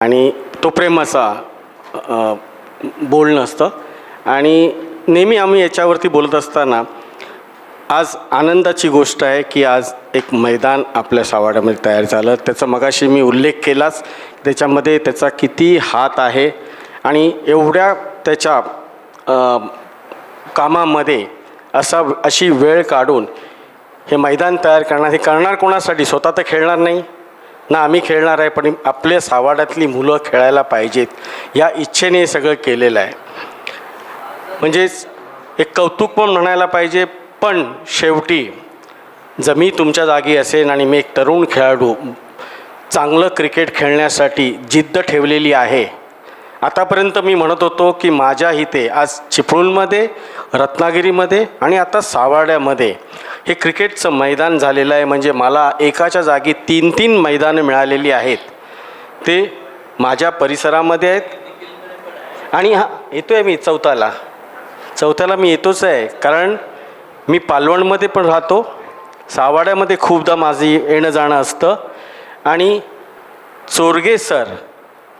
आणि तो प्रेमाचा बोलणं असतं आणि नेहमी आम्ही याच्यावरती बोलत असताना आज आनंदाची गोष्ट आहे की आज एक मैदान आपल्या सावाड्यामध्ये तयार झालं. त्याचा मगाशी मी उल्लेख केलाच त्याच्यामध्ये त्याचा किती हात आहे आणि एवढ्या त्याच्या कामामध्ये असा अशी वेळ काढून हे मैदान तयार करणार हे करणार कोणासाठी? स्वतः तर खेळणार नाही. ना आम्ही खेळणार आहे पण आपल्या सावाड्यातली मुलं खेळायला पाहिजेत. या इच्छेने हे सगळं केलेलं आहे. म्हणजेच एक कौतुक पण म्हणायला पाहिजे पण शेवटी जर मी तुमच्या जागी असेन आणि मी एक तरुण खेळाडू चांगलं क्रिकेट खेळण्यासाठी जिद्द ठेवलेली आहे. आतापर्यंत मी म्हणत होतो की माझ्या इथे आज चिपळूणमध्ये रत्नागिरीमध्ये आणि आता सावाड्यामध्ये हे क्रिकेटचं मैदान झालेलं आहे. म्हणजे मला एकाच्या जागी तीन तीन मैदानं मिळालेली आहेत. ते माझ्या परिसरामध्ये आहेत. आणि हा येतो आहे मी चौथाला. चौथ्याला मी येतोच आहे. कारण मी पालवणमध्ये पण राहतो. सावाड्यामध्ये खूपदा माझी येणं जाणं असतं. आणि चोरगे सर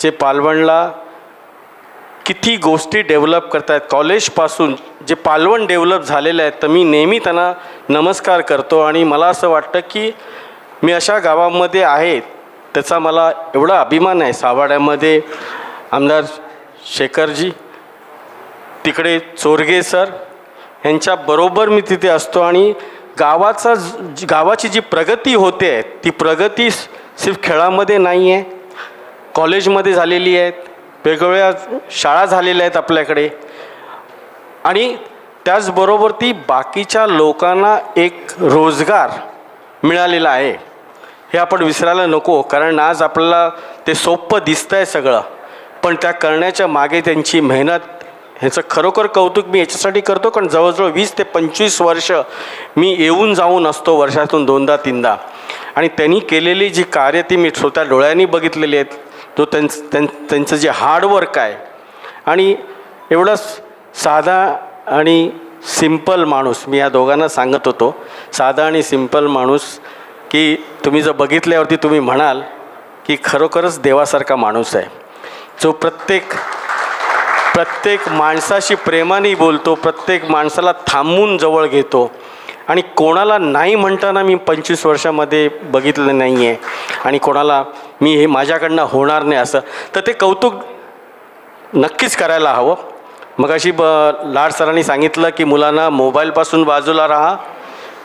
जे पालवणला किती गोष्टी डेव्हलप करत आहेत कॉलेजपासून जे पालवण डेव्हलप झालेलं आहे तर मी नेहमी त्यांना नमस्कार करतो आणि मला असं वाटतं की मी अशा गावामध्ये आहे त्याचा मला एवढा अभिमान आहे. सावाड्यामध्ये आमदार शेखरजी तिकडे चोरगे सर यांच्याबरोबर मी तिथे असतो आणि गावाचा ज- गावाची जी प्रगती होते आहे ती प्रगती सिर्फ खेळामध्ये नाही आहे कॉलेजमध्ये झालेली आहेत वेगवेगळ्या शाळा झालेल्या आहेत आपल्याकडे. आणि त्याचबरोबर ती बाकीच्या लोकांना एक रोजगार मिळालेला आहे. हे आपण विसरायला नको कारण आज आपल्याला ते सोपं दिसतं आहे सगळं. पण त्या करण्याच्या मागे त्यांची मेहनत ह्याचं खरोखर कौतुक मी याच्यासाठी करतो कारण जवळजवळ वीस ते पंचवीस वर्ष मी येऊन जाऊन असतो वर्षातून दोनदा तीनदा. आणि त्यांनी केलेली जी कार्य ती मी स्वतः डोळ्यांनी बघितलेली आहेत. तो त्यांचं त्यां त्यांचं जे हार्डवर्क आहे. आणि एवढा साधा आणि सिंपल माणूस मी या दोघांना सांगत होतो साधा आणि सिंपल माणूस की तुम्ही जर बघितल्यावरती तुम्ही म्हणाल की खरोखरच देवासारखा माणूस आहे. जो प्रत्येक प्रत्येक माणसाशी प्रेमाने बोलतो प्रत्येक माणसाला थांबून जवळ घेतो आणि कोणाला नाही म्हणताना मी पंचवीस वर्षामध्ये बघितलं नाही आहे आणि कोणाला मी हे माझ्याकडनं होणार नाही असं. तर ते कौतुक नक्कीच करायला हवं. मग अशी ब लाड सरांनी सांगितलं की मुलांना मोबाईलपासून बाजूला राहा.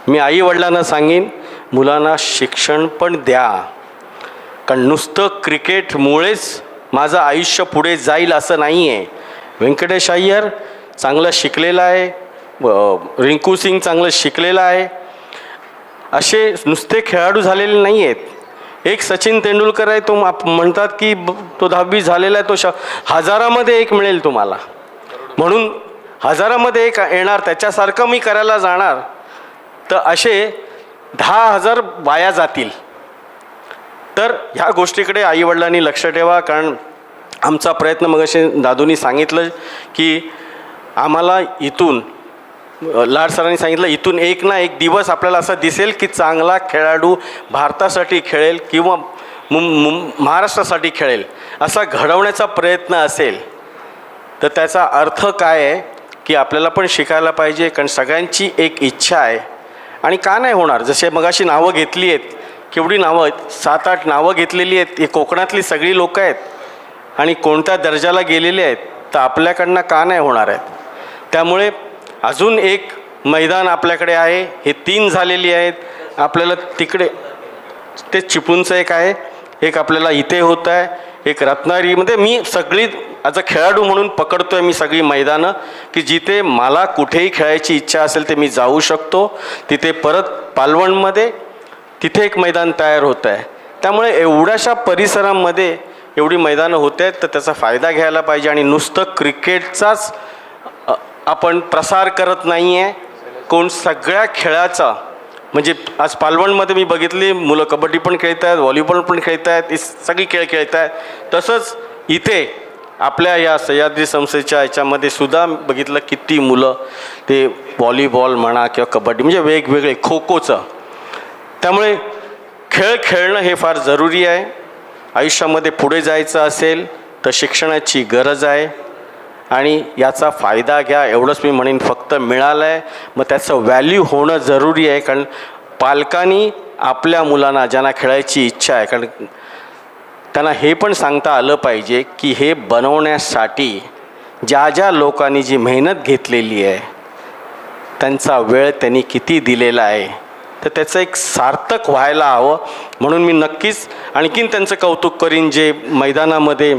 मी आईवडिलांना सांगेन मुलांना शिक्षण पण द्या. कारण नुसतं क्रिकेटमुळेच माझं आयुष्य पुढे जाईल असं नाही आहे व्यंकटेश अय्यर चांगलं शिकलेलं आहे. रिंकू सिंग चांगलं शिकलेलं आहे. असे नुसते खेळाडू झालेले नाही आहेत एक सचिन तेंडुलकर आहे तो आप- म्हणतात की ब- तो दहावी झालेला आहे तो श हजारामध्ये एक मिळेल तुम्हाला. म्हणून हजारामध्ये एक येणार त्याच्यासारखं मी करायला जाणार तर असे दहा हजार वाया जातील. तर ह्या गोष्टीकडे आईवडिलांनी लक्ष ठेवा कारण आमचा प्रयत्न मग असे दादूनी सांगितलं की आम्हाला इथून लाड सरांनी सांगितलं इथून एक ना एक दिवस आपल्याला असं दिसेल की चांगला खेळाडू भारतासाठी खेळेल किंवा महाराष्ट्रासाठी खेळेल. असा घडवण्याचा प्रयत्न असेल तर त्याचा अर्थ काय आहे की आपल्याला पण शिकायला पाहिजे कारण सगळ्यांची एक इच्छा आहे. आणि का नाही होणार? जसे मगाशी नावं घेतली आहेत केवढी नावं आहेत? सात आठ नावं घेतलेली आहेत ही कोकणातली सगळी लोकं आहेत. आणि कोणत्या दर्जाला गेलेले आहेत तर आपल्याकडनं का नाही होणार आहेत? त्यामुळे अजून एक मैदान आपल्याकडे आहे. हे तीन झालेली आहेत. आपल्याला तिकडे ते चिपळूणचं एक आहे. एक आपल्याला इथे होत आहे. एक रत्नागिरीमध्ये मी सगळी ॲज अ खेळाडू म्हणून पकडतो आहे मी सगळी मैदानं. की जिथे मला कुठेही खेळायची इच्छा असेल ते मी जाऊ शकतो. तिथे परत पालवणमध्ये तिथे एक मैदान तयार होतं आहे. त्यामुळे एवढ्याशा परिसरामध्ये एवढी मैदानं होत आहेत तर त्याचा फायदा घ्यायला पाहिजे. आणि नुसतं क्रिकेटचाच आपण प्रसार करत नाही आहे कोण सगळ्या खेळाचा म्हणजे आज पालवणमध्ये मी बघितली मुलं कबड्डी पण खेळत आहेत व्हॉलीबॉल पण खेळत आहेत ही सगळी खेळ खेळत आहेत तसंच इथे आपल्या या सह्याद्री संस्थेच्या याच्यामध्ये सुद्धा बघितलं किती मुलं ते व्हॉलीबॉल म्हणा किंवा कबड्डी म्हणजे वेगवेगळे खो खोचं त्यामुळे खेळ खेळणं हे फार जरुरी आहे. आयुष्यामध्ये पुढे जायचं असेल तर शिक्षणाची गरज आहे. आणि याचा फायदा घ्या एवढंच मी म्हणेन फक्त मिळालं आहे मग त्याचं व्हॅल्यू होणं जरुरी आहे कारण पालकांनी आपल्या मुलांना ज्यांना खेळायची इच्छा आहे कारण त्यांना हे पण सांगता आलं पाहिजे की हे बनवण्यासाठी ज्या ज्या लोकांनी जी मेहनत घेतलेली आहे त्यांचा वेळ त्यांनी किती दिलेला आहे तर त्याचं एक सार्थक व्हायला हवं. म्हणून मी नक्कीच आणखीन त्यांचं कौतुक करीन जे मैदानामध्ये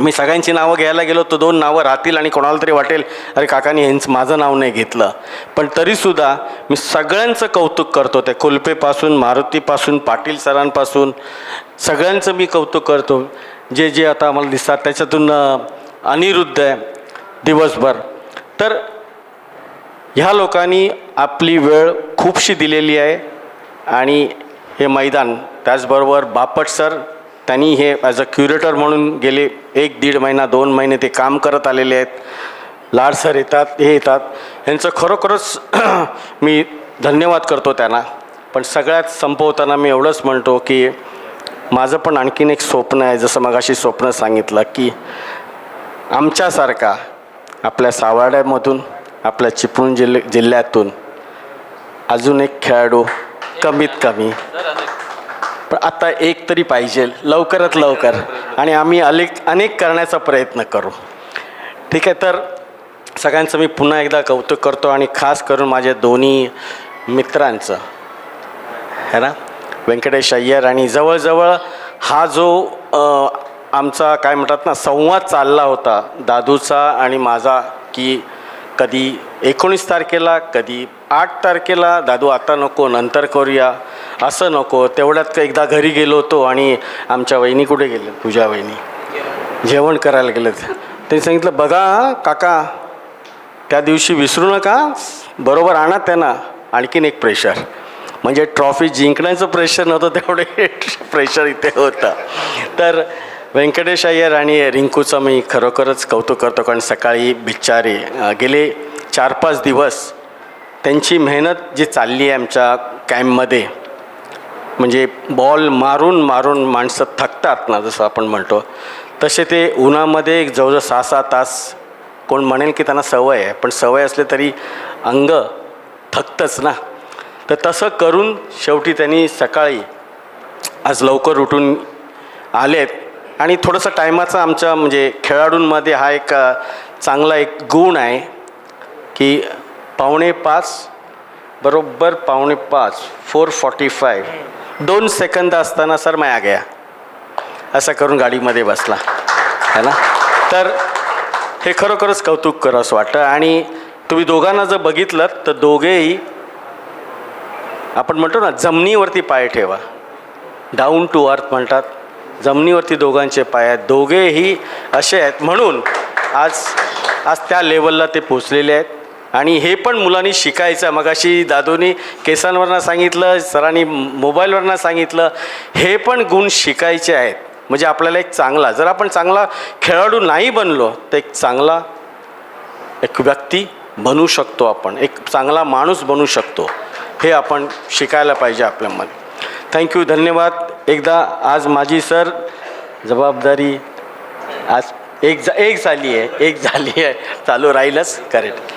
मी सगळ्यांची नावं घ्यायला गेलो तर दोन नावं राहतील आणि कोणाला तरी वाटेल अरे काकानी ह्यांचं माझं नाव नाही घेतलं. पण तरीसुद्धा मी सगळ्यांचं कौतुक करतो त्या कुलपेपासून मारुतीपासून पाटील सरांपासून. सगळ्यांचं मी कौतुक करतो. जे जे आता आम्हाला दिसतात त्याच्यातून अनिरुद्ध आहे दिवसभर. तर ह्या लोकांनी आपली वेळ खूपशी दिलेली आहे. आणि हे मैदान त्याचबरोबर बापट सर त्यांनी हे ॲज अ क्युरेटर म्हणून गेले. एक दीड महिना दोन महिने ते काम करत आलेले आहेत. लाड सर येतात हे येतात. यांचं खरोखरच मी धन्यवाद करतो त्यांना. पण सगळ्यात संपवताना मी एवढंच म्हणतो की माझं पण आणखीन एक स्वप्न आहे. जसं मगाशी स्वप्न सांगितलं की आमच्यासारखा आपल्या सावाड्यामधून आपल्या चिपळूण जिल्हे जिल्ह्यातून अजून एक खेळाडू कमीत कमी आता एक तरी पाहिजे. लवकरात लवकर. आणि आम्ही अनेक अनेक करण्याचा प्रयत्न करू. ठीक आहे तर सगळ्यांचं मी पुन्हा एकदा कौतुक करतो आणि खास करून माझ्या दोन्ही मित्रांचं. है ना? व्यंकटेश अय्यर आणि जवळजवळ हा जो आमचा काय म्हणतात ना संवाद चालला होता दादूचा आणि माझा की कधी एकोणीस तारखेला कधी आठ तारखेला दादू आता नको नंतर करूया. असं नको. तेवढ्यात एकदा घरी गेलो होतो आणि आमच्या वहिनी कुठे गेले? पूजा वहिनी. जेवण करायला गेलेत त्यांनी सांगितलं बघा काका त्या दिवशी विसरू नका. बरोबर आणा त्यांना. आणखीन एक प्रेशर म्हणजे ट्रॉफी जिंकण्याचं प्रेशर नव्हतं तेवढे प्रेशर इथे होतं. तर व्यंकटेश अय्यर आणि रिंकूचं मी खरोखरच कौतुक करतो कारण सकाळी बिचारे गेले चार पाच दिवस त्यांची मेहनत जी चालली आहे आमच्या कॅम्पमध्ये म्हणजे बॉल मारून मारून माणसं थकतात ना जसं आपण म्हणतो. तसे ते उन्हामध्ये एक जवळजवळ सहा सहा तास कोण म्हणेल की त्यांना सवय आहे पण सवय असले तरी अंग थकतंच ना. तर तसं करून शेवटी त्यांनी सकाळी आज लवकर उठून आलेत. आणि थोडंसं टायमाचा आमच्या म्हणजे खेळाडूंमध्ये हा एक चांगला एक गुण आहे की पावणे पाच बरोबर पावणे पाच फोर फॉर्टी फाय दोन सेकंद असताना सर मया गया. असं करून गाडीमध्ये बसला. है ना? तर हे खरोखरच कौतुक करा असं वाटतं. आणि तुम्ही दोघांना जर बघितलं तर दोघेही आपण म्हणतो ना जमिनीवरती पाय ठेवा. डाऊन टू अर्थ म्हणतात. जमिनीवरती दोघांचे पाय आहेत. दोघेही असे आहेत. म्हणून आज आज त्या लेवलला ते पोचलेले आहेत. आणि हे पण मुलांनी शिकायचं. मगाशी दादोनी केसांवरनं सांगितलं सरांनी मोबाईलवरनं सांगितलं. हे पण गुण शिकायचे आहेत. म्हणजे आपल्याला एक चांगला जर आपण चांगला खेळाडू नाही बनलो तर एक चांगला एक व्यक्ती बनू शकतो आपण. एक चांगला माणूस बनू शकतो. हे आपण शिकायला पाहिजे आपल्यामध्ये थँक्यू धन्यवाद. एकदा आज माझी सर जबाबदारी आज एक जा एक झाली आहे एक झाली आहे. चालू राहीलच करेक्ट